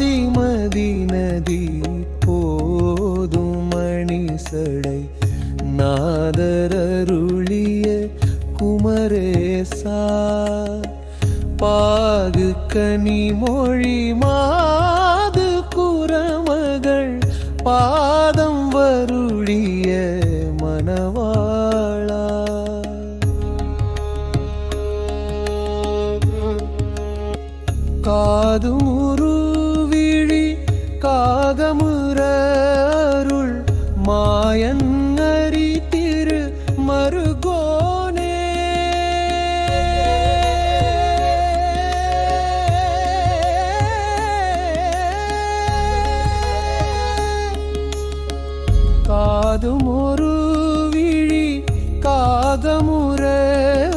பாதிமதி நதி போதும் மணி சடை நாதரருளிய குமரேசா பாகு கனி மொழி மாது குரமகள் பாதம் வருளிய மணவாளா. காதுமுரு மாயன்னறி திரு மருகோனே காதுமுரு விழி காதமுற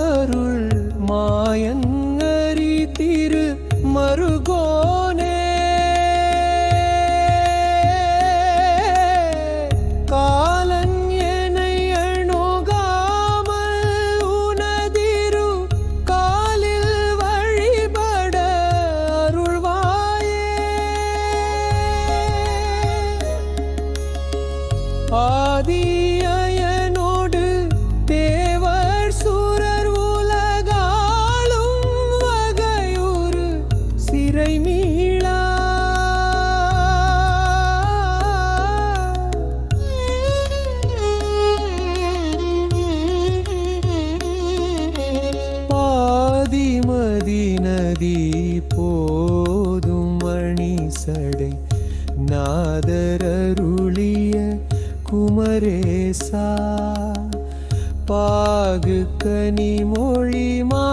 அருள் மாயன்னறி திரு மருகோனே ஆதியனோடு தேவர் சூரர் உலகாலும் வகையுறு சிறை மீளா. பாதிமதி நதி போதும் மணி சடை நாதரருளிய குமரேசா பாகு கனி மொழி மா